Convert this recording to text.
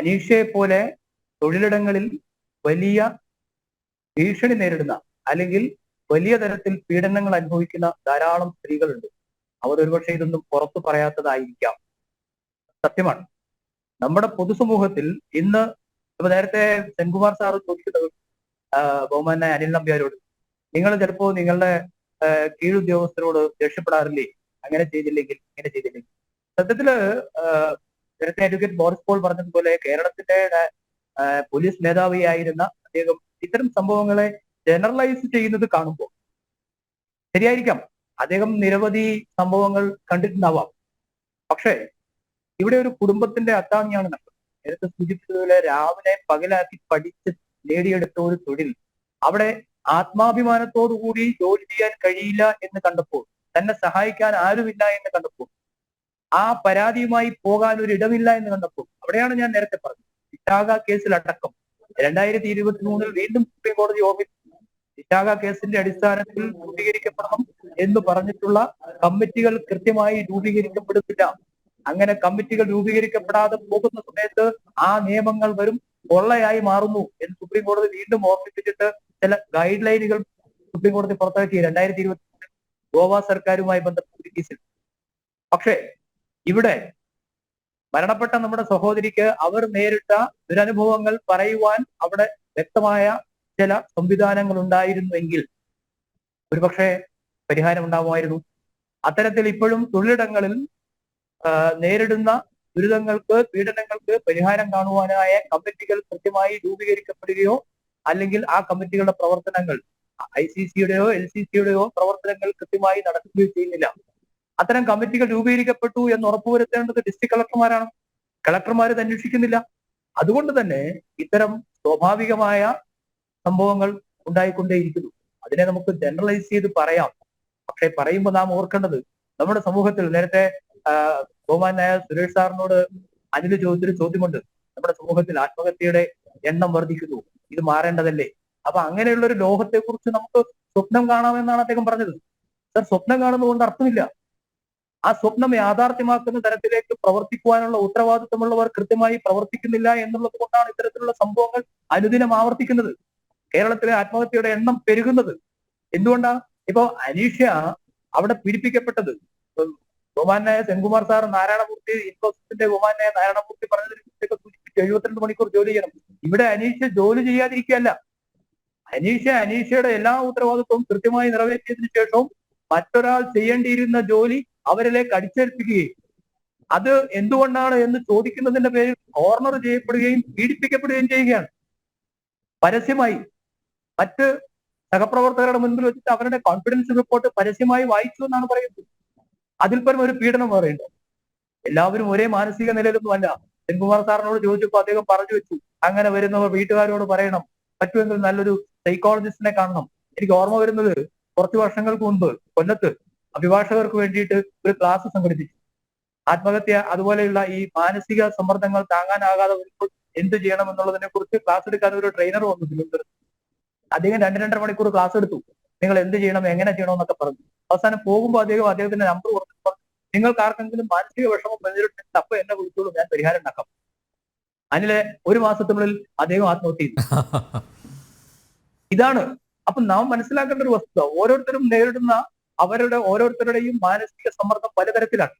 അനീഷയെ പോലെ തൊഴിലിടങ്ങളിൽ വലിയ ഭീഷണി നേരിടുന്ന അല്ലെങ്കിൽ വലിയ തരത്തിൽ പീഡനങ്ങൾ അനുഭവിക്കുന്ന ധാരാളം സ്ത്രീകളുണ്ട്. അവർ ഒരുപക്ഷെ ഇതൊന്നും പുറത്തു പറയാത്തതായിരിക്കാം. സത്യമാണ്. നമ്മുടെ പൊതുസമൂഹത്തിൽ ഇന്ന് ഇപ്പൊ നേരത്തെ സെൻകുമാർ സാറ് ചോദിക്കുന്നത് ബഹുമാന അനിൽ നമ്പ്യാരോട് നിങ്ങൾ ചിലപ്പോ നിങ്ങളുടെ കീഴുദ്യോഗസ്ഥരോട് രക്ഷപ്പെടാറില്ലേ അങ്ങനെ ചെയ്തില്ലെങ്കിൽ ഇങ്ങനെ ചെയ്തില്ലെങ്കിൽ. സത്യത്തിൽ നേരത്തെ അഡ്വക്കേറ്റ് ബോറിസ് പോൾ പറഞ്ഞതുപോലെ കേരളത്തിന്റെ പോലീസ് മേധാവിയായിരുന്ന അദ്ദേഹം ഇത്തരം സംഭവങ്ങളെ ജനറലൈസ് ചെയ്യുന്നത് കാണുമ്പോൾ ശരിയായിരിക്കാം. അദ്ദേഹം നിരവധി സംഭവങ്ങൾ കണ്ടിട്ടുണ്ടാവാം. പക്ഷേ ഇവിടെ ഒരു കുടുംബത്തിന്റെ അത്താണിയാണ് നമ്മൾ നേരത്തെ സൂചിപ്പിച്ചതുപോലെ രാവിലെ പകലാക്കി പഠിച്ച് നേടിയെടുത്ത ഒരു തൊഴിൽ. അവിടെ ആത്മാഭിമാനത്തോടു കൂടി ജോലി ചെയ്യാൻ കഴിയില്ല എന്ന് കണ്ടപ്പോൾ തന്നെ സഹായിക്കാൻ ആരുമില്ല എന്ന് കണ്ടപ്പോൾ ആ പരാതിയുമായി പോകാൻ ഒരു ഇടമില്ല എന്ന് കണ്ടപ്പോൾ അവിടെയാണ് ഞാൻ നേരത്തെ പറഞ്ഞത്. വിശാഖ കേസിലടക്കം രണ്ടായിരത്തി ഇരുപത്തി മൂന്നിൽ വീണ്ടും സുപ്രീം കോടതി ഓഫീസ് വിശാഖ കേസിന്റെ അടിസ്ഥാനത്തിൽ രൂപീകരിക്കപ്പെടണം എന്ന് പറഞ്ഞിട്ടുള്ള കമ്മിറ്റികൾ കൃത്യമായി രൂപീകരിക്കപ്പെടുന്നില്ല. അങ്ങനെ കമ്മിറ്റികൾ രൂപീകരിക്കപ്പെടാതെ പോകുന്ന സമയത്ത് ആ നിയമങ്ങൾ വരും കൊള്ളയായി മാറുന്നു എന്ന് സുപ്രീം കോടതി വീണ്ടും ഓർമ്മിപ്പിച്ചിട്ട് ചില ഗൈഡ് ലൈനുകൾ സുപ്രീം കോടതി പുറത്തിറക്കി. രണ്ടായിരത്തി ഇരുപത്തി ഗോവ സർക്കാരുമായി ബന്ധപ്പെട്ട കേസിൽ. പക്ഷേ ഇവിടെ മരണപ്പെട്ട നമ്മുടെ സഹോദരിക്ക് അവർ നേരിട്ട ദുരനുഭവങ്ങൾ പറയുവാൻ അവിടെ വ്യക്തമായ ചില സംവിധാനങ്ങൾ ഉണ്ടായിരുന്നുവെങ്കിൽ ഒരുപക്ഷെ പരിഹാരം ഉണ്ടാകുമായിരുന്നു അത്തരത്തിൽ ഇപ്പോഴും തൊഴിലിടങ്ങളിൽ നേരിടുന്ന ദുരിതങ്ങൾക്ക് പീഡനങ്ങൾക്ക് പരിഹാരം കാണുവാനായ കമ്മിറ്റികൾ കൃത്യമായി രൂപീകരിക്കപ്പെടുകയോ അല്ലെങ്കിൽ ആ കമ്മിറ്റികളുടെ പ്രവർത്തനങ്ങൾ ഐ സി സിയുടെയോ എൽ സി സിയുടെയോ പ്രവർത്തനങ്ങൾ കൃത്യമായി നടക്കുകയോ ചെയ്യുന്നില്ല. അത്തരം കമ്മിറ്റികൾ രൂപീകരിക്കപ്പെട്ടു എന്ന് ഉറപ്പുവരുത്തേണ്ടത് ഡിസ്ട്രിക്ട് കളക്ടർമാരാണ് കളക്ടർമാർ ഇത് അന്വേഷിക്കുന്നില്ല. അതുകൊണ്ട് തന്നെ ഇത്തരം സ്വാഭാവികമായ സംഭവങ്ങൾ ഉണ്ടായിക്കൊണ്ടേയിരിക്കുന്നു. അതിനെ നമുക്ക് ജനറലൈസ് ചെയ്ത് പറയാം. പക്ഷെ പറയുമ്പോൾ നാം ഓർക്കേണ്ടത് നമ്മുടെ സമൂഹത്തിൽ നേരത്തെ ബഹുമാനായ സുരേഷ് സാറിനോട് അനിൽ ചോദിച്ചൊരു ചോദ്യമുണ്ട്. നമ്മുടെ സമൂഹത്തിൽ ആത്മഹത്യയുടെ എണ്ണം വർദ്ധിക്കുന്നു. ഇത് മാറേണ്ടതല്ലേ? അപ്പൊ അങ്ങനെയുള്ള ഒരു ലോകത്തെ കുറിച്ച് നമുക്ക് സ്വപ്നം കാണാമെന്നാണ് അദ്ദേഹം പറഞ്ഞത്. സർ സ്വപ്നം കാണുന്നതുകൊണ്ട് അർത്ഥമില്ല. ആ സ്വപ്നം യാഥാർത്ഥ്യമാക്കുന്ന തരത്തിലേക്ക് പ്രവർത്തിക്കുവാനുള്ള ഉത്തരവാദിത്തമുള്ളവർ കൃത്യമായി പ്രവർത്തിക്കുന്നില്ല എന്നുള്ളത് കൊണ്ടാണ് ഇത്തരത്തിലുള്ള സംഭവങ്ങൾ അനുദിനം ആവർത്തിക്കുന്നത്. കേരളത്തിലെ ആത്മഹത്യയുടെ എണ്ണം പെരുകുന്നത്. എന്തുകൊണ്ടാ? ഇപ്പോ അനീഷ അവിടെ പീഡിപ്പിക്കപ്പെട്ടത്. ബഹുമാനായ സെൻകുമാർ സാർ നാരായണമൂർത്തി ഇൻഫോസിന്റെ ബഹുമാനായ നാരായണമൂർത്തി പറഞ്ഞതിനെ കുറിച്ചൊക്കെ സൂചിപ്പിച്ച് എഴുപത്തിരണ്ട് മണിക്കൂർ ജോലി ചെയ്യണം. ഇവിടെ അനീഷ ജോലി ചെയ്യാതിരിക്കുകയല്ല. അനീഷ അനീഷയുടെ എല്ലാ ഉത്തരവാദിത്വവും കൃത്യമായി നിറവേറ്റിയതിനു ശേഷവും മറ്റൊരാൾ ചെയ്യേണ്ടിയിരുന്ന ജോലി അവരിലേക്ക് അടിച്ചേൽപ്പിക്കുകയും അത് എന്തുകൊണ്ടാണ് എന്ന് ചോദിക്കുന്നതിന്റെ പേരിൽ കോർണർ ചെയ്യപ്പെടുകയും പീഡിപ്പിക്കപ്പെടുകയും ചെയ്യുകയാണ്. പരസ്യമായി മറ്റ് സഹപ്രവർത്തകരുടെ മുൻപിൽ വെച്ചിട്ട് അവരുടെ കോൺഫിഡൻസ് റിപ്പോർട്ട് പരസ്യമായി വായിച്ചു എന്നാണ് പറയുന്നത്. അതിൽ പരം ഒരു പീഡനം പറയുന്നത് എല്ലാവരും ഒരേ മാനസിക നിലയിലൊന്നും അല്ല. സെൻകുമാർ സാറിനോട് ചോദിച്ചപ്പോൾ അദ്ദേഹം പറഞ്ഞു വെച്ചു അങ്ങനെ വരുന്നവർ വീട്ടുകാരോട് പറയണം. പറ്റുമെങ്കിൽ നല്ലൊരു സൈക്കോളജിസ്റ്റിനെ കാണണം. എനിക്ക് ഓർമ്മ വരുന്നത് കുറച്ച് വർഷങ്ങൾക്ക് മുൻപ് കൊല്ലത്ത് അഭിഭാഷകർക്ക് വേണ്ടിയിട്ട് ഒരു ക്ലാസ് സംഘടിപ്പിച്ചു. ആത്മഹത്യ അതുപോലെയുള്ള ഈ മാനസിക സമ്മർദ്ദങ്ങൾ താങ്ങാനാകാതെ വരുമ്പോൾ എന്ത് ചെയ്യണം എന്നുള്ളതിനെ കുറിച്ച് ക്ലാസ് എടുക്കാൻ ഒരു ട്രെയിനർ വന്നു തിരുവനന്തപുരത്ത്. അദ്ദേഹം രണ്ട് രണ്ടര മണിക്കൂർ ക്ലാസ് എടുത്തു. നിങ്ങൾ എന്ത് ചെയ്യണം എങ്ങനെ ചെയ്യണം എന്നൊക്കെ പറഞ്ഞു. അവസാനം പോകുമ്പോൾ അദ്ദേഹം അദ്ദേഹത്തിന്റെ നമ്പർ കൊടുത്തു നിങ്ങൾക്ക് ആർക്കെങ്കിലും മാനസിക വിഷമം നേരിട്ടിട്ട് അപ്പൊ എന്നെ വിളിച്ചോളൂ ഞാൻ പരിഹാരം ഉണ്ടാക്കാം. അതിലെ ഒരു മാസത്തിനുള്ളിൽ അദ്ദേഹം ആത്മഹത്യ ചെയ്തു. ഇതാണ്. അപ്പൊ നാം മനസ്സിലാക്കേണ്ട ഒരു വസ്തുത. ഓരോരുത്തരും നേരിടുന്ന അവരുടെ ഓരോരുത്തരുടെയും മാനസിക സമ്മർദ്ദം പലതരത്തിലാണ്.